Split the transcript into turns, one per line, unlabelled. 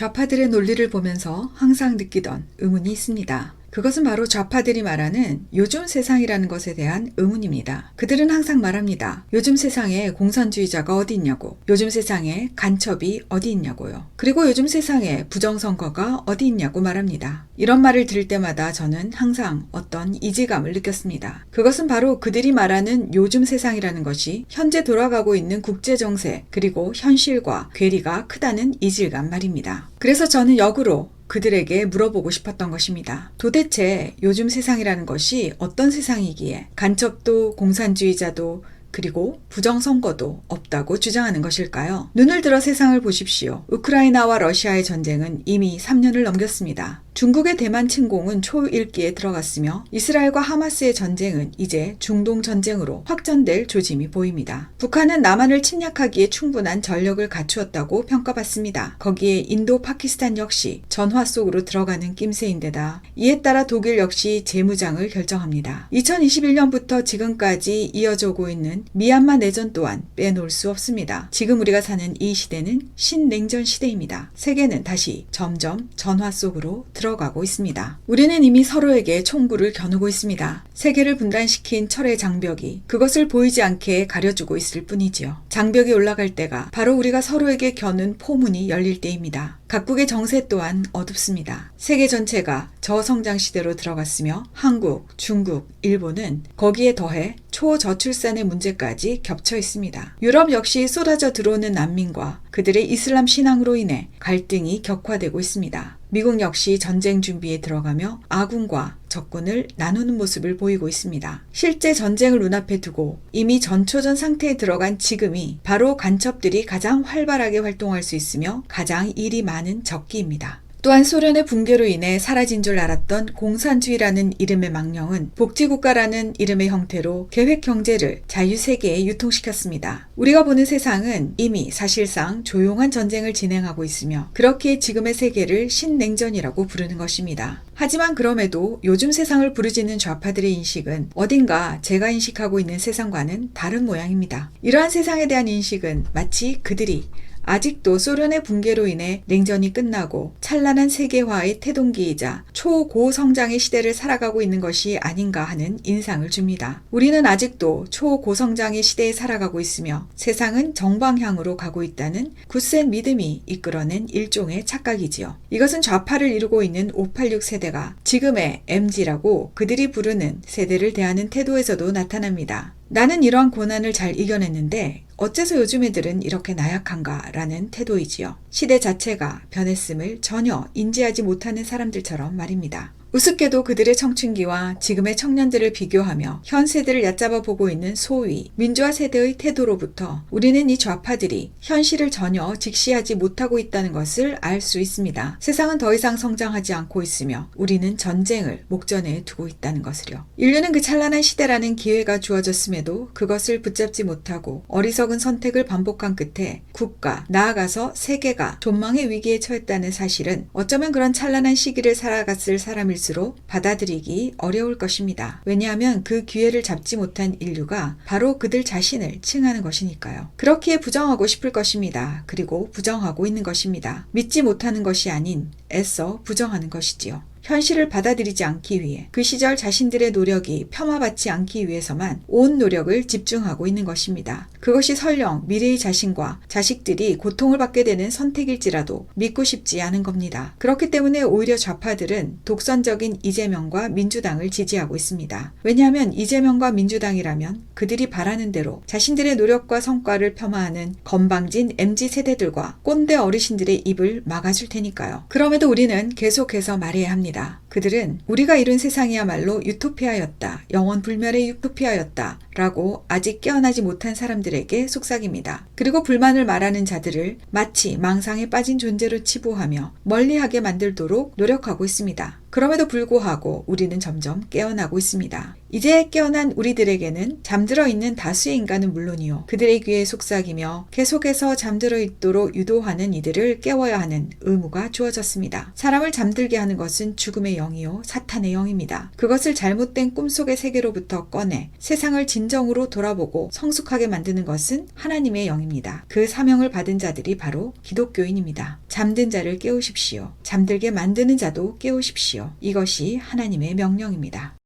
좌파들의 논리를 보면서 항상 느끼던 의문이 있습니다. 그것은 바로 좌파들이 말하는 요즘 세상이라는 것에 대한 의문입니다. 그들은 항상 말합니다. 요즘 세상에 공산주의자가 어디 있냐고, 요즘 세상에 간첩이 어디 있냐고요. 그리고 요즘 세상에 부정선거가 어디 있냐고 말합니다. 이런 말을 들을 때마다 저는 항상 어떤 이질감을 느꼈습니다. 그것은 바로 그들이 말하는 요즘 세상이라는 것이 현재 돌아가고 있는 국제정세, 그리고 현실과 괴리가 크다는 이질감 말입니다. 그래서 저는 역으로 그들에게 물어보고 싶었던 것입니다. 도대체 요즘 세상이라는 것이 어떤 세상이기에 간첩도 공산주의자도 그리고 부정선거도 없다고 주장하는 것일까요? 눈을 들어 세상을 보십시오. 우크라이나와 러시아의 전쟁은 이미 3년을 넘겼습니다. 중국의 대만 침공은 초일기에 들어갔으며 이스라엘과 하마스의 전쟁은 이제 중동 전쟁으로 확전될 조짐이 보입니다. 북한은 남한을 침략하기에 충분한 전력을 갖추었다고 평가받습니다. 거기에 인도, 파키스탄 역시 전화 속으로 들어가는 낌새인데다 이에 따라 독일 역시 재무장을 결정합니다. 2021년부터 지금까지 이어져 오고 있는 미얀마 내전 또한 빼놓을 수 없습니다. 지금 우리가 사는 이 시대는 신냉전 시대입니다. 세계는 다시 점점 전화 속으로 들어 가고 있습니다. 우리는 이미 서로에게 총구를 겨누고 있습니다. 세계를 분단시킨 철의 장벽이 그것을 보이지 않게 가려주고 있을 뿐이지요. 장벽이 올라갈 때가 바로 우리가 서로에게 겨눈 포문이 열릴 때입니다. 각국의 정세 또한 어둡습니다. 세계 전체가 저성장 시대로 들어갔으며 한국, 중국, 일본은 거기에 더해 초저출산의 문제까지 겹쳐 있습니다. 유럽 역시 쏟아져 들어오는 난민과 그들의 이슬람 신앙으로 인해 갈등이 격화되고 있습니다. 미국 역시 전쟁 준비에 들어가며 아군과 적군을 나누는 모습을 보이고 있습니다. 실제 전쟁을 눈앞에 두고 이미 전초전 상태에 들어간 지금이 바로 간첩들이 가장 활발하게 활동할 수 있으며 가장 일이 많은 적기입니다. 또한 소련의 붕괴로 인해 사라진 줄 알았던 공산주의라는 이름의 망령은 복지국가라는 이름의 형태로 계획 경제를 자유세계에 유통시켰습니다. 우리가 보는 세상은 이미 사실상 조용한 전쟁을 진행하고 있으며 그렇기에 지금의 세계를 신냉전이라고 부르는 것입니다. 하지만 그럼에도 요즘 세상을 부르짖는 좌파들의 인식은 어딘가 제가 인식하고 있는 세상과는 다른 모양입니다. 이러한 세상에 대한 인식은 마치 그들이 아직도 소련의 붕괴로 인해 냉전이 끝나고 찬란한 세계화의 태동기이자 초고성장의 시대를 살아가고 있는 것이 아닌가 하는 인상을 줍니다. 우리는 아직도 초고성장의 시대에 살아가고 있으며 세상은 정방향으로 가고 있다는 굳센 믿음이 이끌어낸 일종의 착각이지요. 이것은 좌파를 이루고 있는 586 세대가 지금의 MG라고 그들이 부르는 세대를 대하는 태도에서도 나타납니다. 나는 이러한 고난을 잘 이겨냈는데 어째서 요즘 애들은 이렇게 나약한가 라는 태도이지요. 시대 자체가 변했음을 전혀 인지하지 못하는 사람들처럼 말입니다. 우습게도 그들의 청춘기와 지금의 청년들을 비교하며 현 세대를 얕잡아 보고 있는 소위 민주화 세대의 태도로부터 우리는 이 좌파들이 현실을 전혀 직시하지 못하고 있다는 것을 알 수 있습니다. 세상은 더 이상 성장하지 않고 있으며 우리는 전쟁을 목전에 두고 있다는 것을요. 인류는 그 찬란한 시대라는 기회가 주어졌음에도 그것을 붙잡지 못하고 어리석은 선택을 반복한 끝에 국가, 나아가서 세계가 존망의 위기에 처했다는 사실은 어쩌면 그런 찬란한 시기를 살아갔을 사람일 일수록 받아들이기 어려울 것입니다. 왜냐하면 그 기회를 잡지 못한 인류가 바로 그들 자신을 칭하는 것이니까요. 그렇기에 부정하고 싶을 것입니다. 그리고 부정하고 있는 것입니다. 믿지 못하는 것이 아닌 애써 부정하는 것이지요. 현실을 받아들이지 않기 위해 그 시절 자신들의 노력이 폄하받지 않기 위해서만 온 노력을 집중하고 있는 것입니다. 그것이 설령 미래의 자신과 자식들이 고통을 받게 되는 선택일지라도 믿고 싶지 않은 겁니다. 그렇기 때문에 오히려 좌파들은 독선적인 이재명과 민주당을 지지하고 있습니다. 왜냐하면 이재명과 민주당이라면 그들이 바라는 대로 자신들의 노력과 성과를 폄하하는 건방진 MZ 세대들과 꼰대 어르신들의 입을 막아줄 테니까요. 그럼에도 우리는 계속해서 말해야 합니다. 합니다. 그들은 우리가 이룬 세상이야말로 유토피아였다. 영원 불멸의 유토피아였다. 라고 아직 깨어나지 못한 사람들에게 속삭입니다. 그리고 불만을 말하는 자들을 마치 망상에 빠진 존재로 치부하며 멀리하게 만들도록 노력하고 있습니다. 그럼에도 불구하고 우리는 점점 깨어나고 있습니다. 이제 깨어난 우리들에게는 잠들어 있는 다수의 인간은 물론이요. 그들의 귀에 속삭이며 계속해서 잠들어 있도록 유도하는 이들을 깨워야 하는 의무가 주어졌습니다. 사람을 잠들게 하는 것은 죽음의 영이요. 사탄의 영입니다. 그것을 잘못된 꿈속의 세계로부터 꺼내 세상을 진정으로 돌아보고 성숙하게 만드는 것은 하나님의 영입니다. 그 사명을 받은 자들이 바로 기독교인입니다. 잠든 자를 깨우십시오. 잠들게 만드는 자도 깨우십시오. 이것이 하나님의 명령입니다.